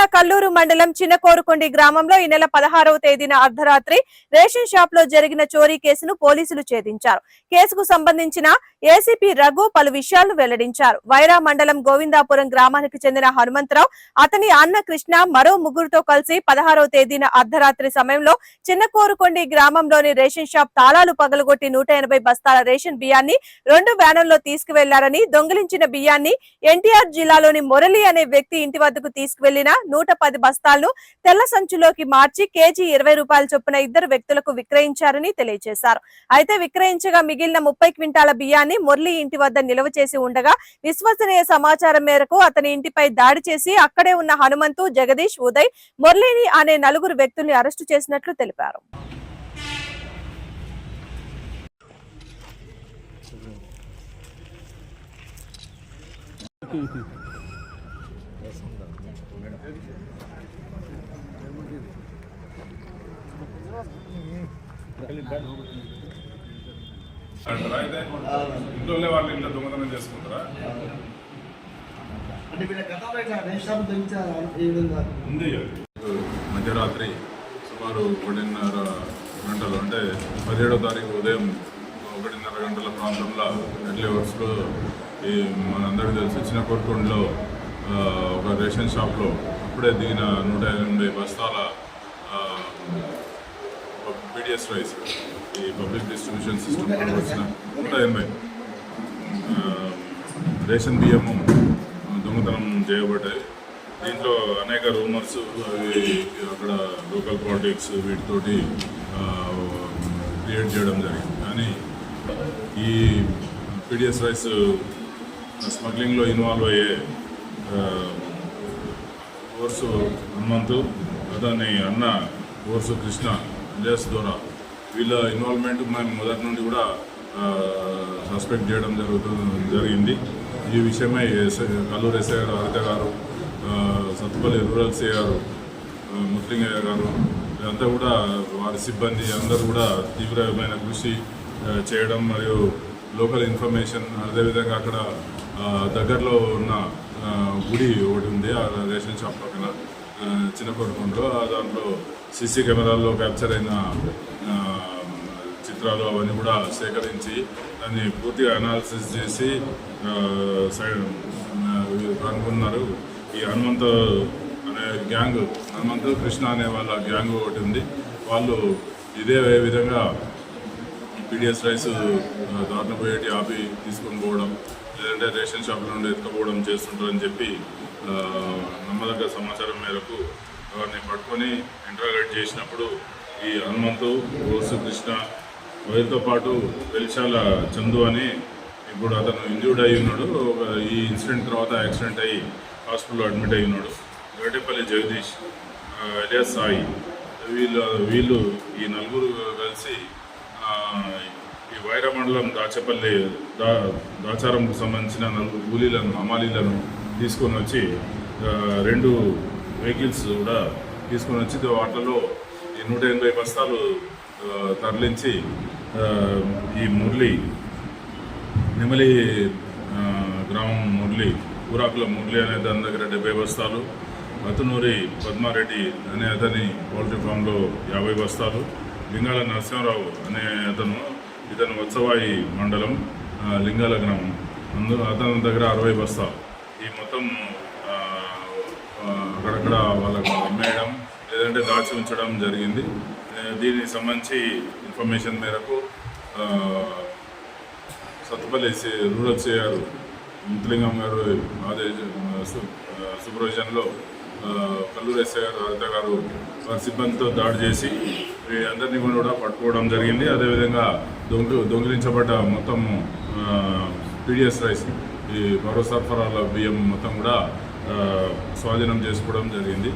జిల్లా కల్లూరు మండలం చిన్నకోరుకొండి గ్రామంలో ఈ నెల పదహారవ తేదీన అర్ధరాత్రి రేషన్ షాప్లో జరిగిన చోరీ కేసును పోలీసులు ఛేదించారు. కేసుకు సంబంధించిన ఏసీపీ రఘు పలు విషయాలను వెల్లడించారు. వైరా మండలం గోవిందాపురం గ్రామానికి చెందిన హనుమంతరావు అతని అన్న కృష్ణ మరో ముగ్గురుతో కలిసి పదహారవ తేదీన అర్ధరాత్రి సమయంలో చిన్నకోరుకొండి గ్రామంలోని రేషన్ షాప్ తాళాలు పగలగొట్టి నూట బస్తాల రేషన్ బియ్యాన్ని రెండు వ్యానుల్లో తీసుకువెళ్ళారని దొంగిలించిన బియ్యాన్ని ఎన్టీఆర్ జిల్లాలోని మురళి అనే వ్యక్తి ఇంటి వద్దకు తీసుకువెళ్ళిన నూట పది బస్తాలను తెల్ల సంచులోకి మార్చి కేజీ ఇరవై రూపాయల చొప్పున ఇద్దరు వ్యక్తులకు విక్రయించారని తెలియజేశారు. అయితే విక్రయించగా మిగిలిన ముప్పై క్వింటాల బియ్యాన్ని మురళి ఇంటి వద్ద నిల్వ చేసి ఉండగా విశ్వసనీయ సమాచారం మేరకు అతని ఇంటిపై దాడి చేసి అక్కడే ఉన్న హనుమంతు జగదీష్ ఉదయ్ మురళిని అనే నలుగురు వ్యక్తుల్ని అరెస్టు చేసినట్లు తెలిపారు. అంటారా అయితే ఇంట్లోనే వాళ్ళు ఇంట్లో దొంగతనం చేసుకుంటారా ఉంది మధ్యరాత్రి సుమారు ఒకటిన్నర గంటలు అంటే పదిహేడో తారీఖు ఉదయం ఒకటిన్నర గంటల ప్రాంతంలో ఎర్లీ వర్క్స్లో ఈ మనందరికీ తెలిసి చిన్న కోరుకొండలో ఒక రేషన్ షాప్లో అప్పుడే దిగిన నూట ఎనభై బస్తాల పీడిఎస్ రైస్ ఈ పబ్లిక్ డిస్ట్రిబ్యూషన్ సిస్టమ్ వచ్చిన నూట ఎనభై. రేషన్ బియ్యము దొంగతనం చేయబడ్డాయి. దీంట్లో అనేక రూమర్స్ అవి అక్కడ లోకల్ పాలిటిక్స్ వీటితోటి క్రియేట్ చేయడం జరిగింది. కానీ ఈ పీడిఎస్ రైస్ స్మగ్లింగ్లో ఇన్వాల్వ్ అయ్యే ఓర్సు హనుమంతు అతని అన్న ఓర్సు కృష్ణ లేస్ దోరా వీళ్ళ ఇన్వాల్వ్మెంట్ మేము మొదటి నుండి కూడా సస్పెక్ట్ చేయడం జరుగుతుంది జరిగింది. ఈ విషయమై కల్లూరు ఎస్ఐ గారు హరిత గారు సత్తుపల్లి రూరల్ సిఐ గారు ముస్లింగయ్య గారు ఇదంతా కూడా వారి సిబ్బంది అందరూ కూడా తీవ్రమైన కృషి చేయడం మరియు లోకల్ ఇన్ఫర్మేషన్ అదేవిధంగా అక్కడ దగ్గరలో ఉన్న గుడి ఒకటి ఉంది ఆ రేషన్ షాప్ పక్కన. చిన్న కొడుకుంటూ దాంట్లో సీసీ కెమెరాల్లో క్యాప్చర్ అయిన చిత్రాలు అవన్నీ కూడా సేకరించి దాన్ని పూర్తిగా అనాలిసిస్ చేసి సైడ్ కనుక్కున్నారు ఈ హనుమంత అనే గ్యాంగ్ హనుమంత కృష్ణ అనే వాళ్ళ గ్యాంగ్ ఒకటి ఉంది. వాళ్ళు ఇదే విధంగా పీడిఎస్ రైస్ దారుణ పోయేటి ఆపి తీసుకొని పోవడం లేదంటే రేషన్ షాపుల నుండి ఎత్తుకపోవడం చేస్తుంటారని చెప్పి నమ్మదగ్గ సమాచారం మేరకు వారిని పట్టుకొని ఇంటరాగేట్ చేసినప్పుడు ఈ హనుమంతు ఓసు కృష్ణ వీరితో పాటు వెలిశాల చందు అని ఇప్పుడు అతను ఇంజూర్డ్ అయి ఉన్నాడు. ఒక ఈ ఇన్సిడెంట్ తర్వాత యాక్సిడెంట్ అయ్యి హాస్పిటల్లో అడ్మిట్ అయి ఉన్నాడు. వేటపల్లి జగదీష్ ఎలియా సాయి వీళ్ళు వీళ్ళు ఈ నలుగురు కలిసి మండలం దాచపల్లి దా దాచారంకు సంబంధించిన నలుగురు కూలీలను హమాలీలను తీసుకొని వచ్చి రెండు వెహికల్స్ కూడా తీసుకొని వచ్చి వాటిలో ఈ నూట ఎనభై బస్తాలు తరలించి ఈ మురళి నెమలి గ్రామం మురళి ఊరాకుల మురళి అనే దాని దగ్గర డెబ్బై బస్తాలు అతనూరి పద్మారెడ్డి అనే అతని పౌల్ట్రీ ఫామ్లో యాభై బస్తాలు లింగాల నరసింహారావు అనే అతను ఇతను వత్సవాయి మండలం లింగాల గ్రామం. అందు అతని దగ్గర అరవై బస్తా. ఈ మొత్తం అక్కడక్కడ వాళ్ళకు అమ్మేయడం లేదంటే దాచి ఉంచడం జరిగింది. దీనికి సంబంధించి ఇన్ఫర్మేషన్ మేరకు సత్తుపల్లి రూరల్ సిఆర్ ముత్తులింగం గారు ఆదేశ సూపర్విజన్లో కల్లూరు ఎస్ఐ గారు హరిత గారు వారి సిబ్బందితో దాడి చేసి అందరినీ కూడా పట్టుకోవడం జరిగింది. అదేవిధంగా దొంగ దొంగిలించబడ్డ మొత్తం పీడిఎస్ రైస్ ఈ పౌర సరఫరాల బియ్యం మొత్తం కూడా స్వాధీనం చేసుకోవడం జరిగింది.